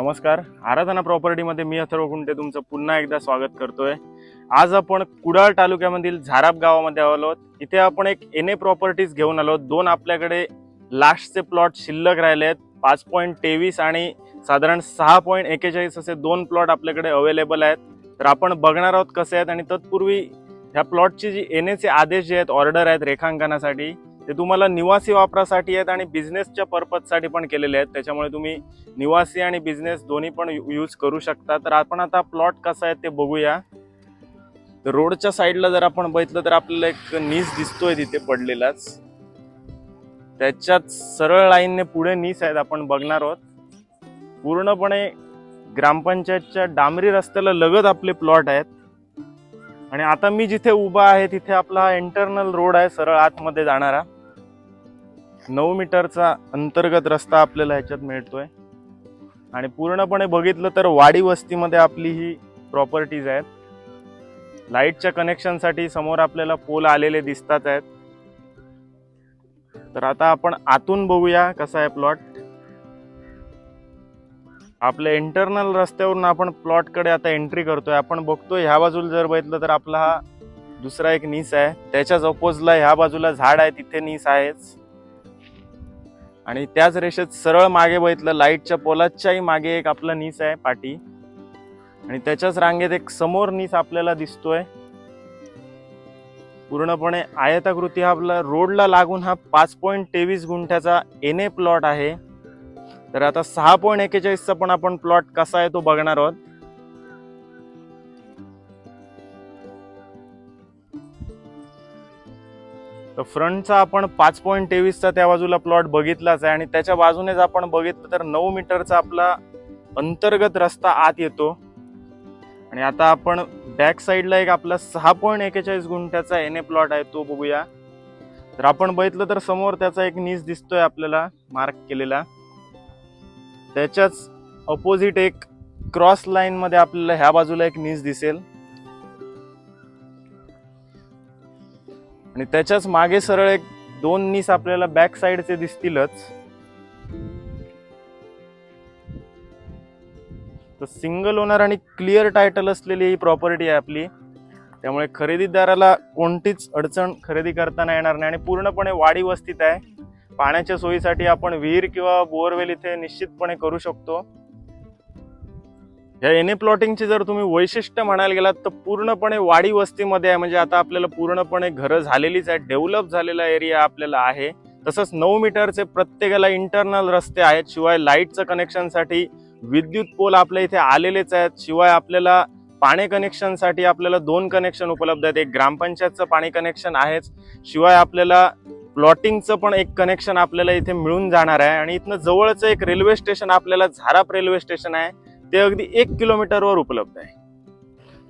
नमस्कार. आराधना प्रॉपर्टीमध्ये मी अथर्व कुंटे तुमचं पुन्हा एकदा स्वागत करतोय. आज आपण कुडाळ तालुक्यामधील झाराप गावामध्ये आलो आहोत. इथे आपण एक एन ए प्रॉपर्टीज घेऊन आलो दोन आपल्याकडे लास्टचे प्लॉट शिल्लक राहिले आहेत. पाच पॉईंट तेवीस आणि साधारण सहा पॉईंट एकेचाळीस असे दोन प्लॉट आपल्याकडे अवेलेबल आहेत. तर आपण बघणार आहोत कसे आहेत आणि तत्पूर्वी ह्या प्लॉटची जी एन एचे आदेश जे आहेत ऑर्डर आहेत रेखांकनासाठी ते तुम्हाला निवासी वापरासाठी आहेत आणि बिझनेसच्या पर्पजसाठी पण केलेले आहेत. त्याच्यामुळे तुम्ही निवासी आणि बिझनेस दोन्ही पण यूज करू शकता. तर आपण आता प्लॉट कसा आहे ते बघूया. तर रोडच्या साईडला जर आपण बघितलं तर आपल्याला एक नीस दिसतोय तिथे पडलेलाच. त्याच्यात सरळ लाईनने पुढे नीस आहेत आपण बघणार आहोत. पूर्णपणे ग्रामपंचायतच्या डांबरी रस्त्याला लगत आपले प्लॉट आहेत. आणि आता मी जिथे उभा आहे तिथे आपला इंटरनल रोड आहे सरळ आतमध्ये जाणारा. नऊ मीटरचा अंतर्गत रस्ता आपल्याला ह्याच्यात मिळतोय. आणि पूर्णपणे बघितलं तर वाडी वस्तीमध्ये आपली ही प्रॉपर्टीज आहेत. लाईटच्या कनेक्शनसाठी समोर आपल्याला पोल आलेले दिसतात आहेत. तर आता आपण आतून बघूया कसा आहे प्लॉट आपल्या इंटरनल रस्त्यावरून आपण प्लॉटकडे आता एंट्री करतोय. आपण बघतोय ह्या बाजूला जर बघितलं तर आपला हा दुसरा एक नीस आहे. त्याच्याच अपोजला ह्या बाजूला झाड आहे तिथे नीस आहेच. आणि त्याच रेषेत सरळ मागे बघितलं लाईटच्या पोलाच्याही मागे एक आपला नीस आहे पाटी. आणि त्याच्याच रांगेत एक समोर नीस आपल्याला दिसतोय. पूर्णपणे आयताकृती हा आपला रोडला लागून हा पाच पॉईंट तेवीस गुंठ्याचा एन ए प्लॉट आहे. तर आता सहा पॉईंट एकेचाळीसचा पण आपण प्लॉट कसा आहे तो बघणार आहोत. तर फ्रंटचा आपण पाच पॉईंट तेवीसचा त्या बाजूला प्लॉट बघितलाच आहे आणि त्याच्या बाजूनेच आपण बघितलं तर नऊ मीटरचा आपला अंतर्गत रस्ता आत येतो. आणि आता आपण बॅक साईडला एक आपला सहा पॉईंट एकेचाळीस गुंठ्याचा एन ए प्लॉट आहे तो बघूया. तर आपण बघितलं तर समोर त्याचा एक नीस दिसतोय आपल्याला मार्क केलेला. त्याच्याच अपोजिट एक क्रॉस लाईन मध्ये आपल्याला ह्या बाजूला एक नीस दिसेल. आणि त्याच्याच मागे सरळ एक दोन नीस आपल्याला बॅक साईडचे दिसतीलच. तर सिंगल ओनर आणि क्लिअर टायटल असलेली ही प्रॉपर्टी आहे आपली. त्यामुळे खरेदीदाराला कोणतीच अडचण खरेदी करताना येणार नाही आणि पूर्णपणे वाडी वस्तीत आहे. पाण्याच्या सोयीसाठी आपण विहीर किंवा बोअरवेल इथे निश्चितपणे करू शकतो. या एन ए प्लॉटिंगची जर तुम्ही वैशिष्ट्य म्हणायला गेलात तर पूर्णपणे वाडी वस्तीमध्ये आहे. म्हणजे आता आपल्याला पूर्णपणे घरं झालेलीच आहे डेव्हलप झालेला एरिया आपल्याला आहे. तसंच नऊ मीटरचे प्रत्येकाला इंटरनल रस्ते आहेत शिवाय लाईटचं कनेक्शनसाठी विद्युत पोल आपल्या इथे आलेलेच आहेत. शिवाय आपल्याला पाणी कनेक्शनसाठी आपल्याला दोन कनेक्शन उपलब्ध आहेत. एक ग्रामपंचायतचं पाणी कनेक्शन आहेच. शिवाय आपल्याला प्लॉटिंगचं पण एक कनेक्शन आपल्याला इथे मिळून जाणार आहे. आणि इथनं जवळचं एक रेल्वे स्टेशन आपल्याला झाराप रेल्वे स्टेशन आहे. ते अगदी एक किलोमीटरवर उपलब्ध आहे.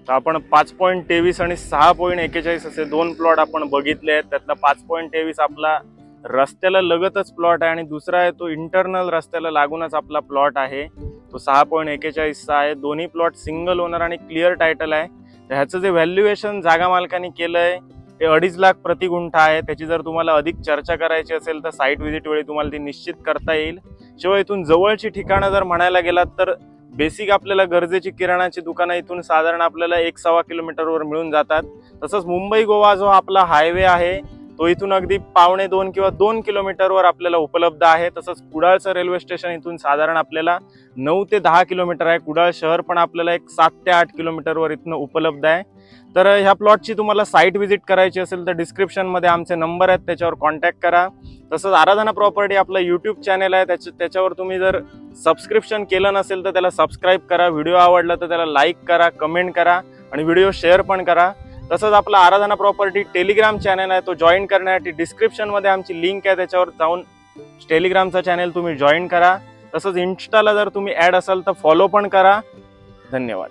तर आपण पाच पॉईंट तेवीस आणि सहा पॉईंट एकेचाळीस असे दोन प्लॉट आपण बघितले आहेत. त्यातला पाच पॉईंट तेवीस आपला रस्त्याला लगतच प्लॉट आहे आणि दुसरा आहे तो इंटरनल रस्त्याला लागूनच आपला प्लॉट आहे. तो सहा पॉईंट एकेचाळीसचा आहे. दोन्ही प्लॉट सिंगल ओनर आणि क्लिअर टायटल आहे. तर ह्याचं जे व्हॅल्युएशन जागा मालकाने केलं आहे ते अडीच लाख प्रति गुंठा आहे. त्याची जर तुम्हाला अधिक चर्चा करायची असेल तर साईट व्हिजिट वेळी तुम्हाला ती निश्चित करता येईल. शिवाय इथून जवळची ठिकाणं जर म्हणायला गेलात तर बेसिक आपल्याला गरजेची किराणाची दुकानं इथून साधारण आपल्याला एक सव्वा किलोमीटरवर मिळून जातात. तसंच मुंबई गोवा जो आपला हायवे आहे तो इथून अगदी पावणे दोन किंवा दोन किलोमीटरवर आपल्याला उपलब्ध आहे. तसंच कुडाळचं रेल्वे स्टेशन इथून साधारण आपल्याला नऊ ते दहा किलोमीटर आहे. कुडाळ शहर पण आपल्याला एक सात ते आठ किलोमीटरवर इथनं उपलब्ध आहे. तर ह्या प्लॉटची तुम्हाला साईट व्हिजिट करायची असेल तर डिस्क्रिप्शनमध्ये आमचे नंबर आहेत त्याच्यावर कॉन्टॅक्ट करा. तसंच आराधना प्रॉपर्टी आपलं यूट्यूब चॅनल आहे त्याच्या त्याच्यावर तुम्ही जर सबस्क्रिप्शन केलं नसेल तर त्याला सबस्क्राईब करा. व्हिडिओ आवडला तर त्याला लाईक करा कमेंट करा आणि व्हिडिओ शेअर पण करा. तसंच आपला आराधना प्रॉपर्टी टेलिग्राम चॅनल आहे तो जॉईन करण्यासाठी डिस्क्रिप्शनमध्ये आमची लिंक आहे त्याच्यावर जाऊन टेलिग्रामचा चॅनल तुम्ही जॉईन करा. तसंच इन्स्टाला जर तुम्ही ॲड असाल तर फॉलो पण करा. धन्यवाद.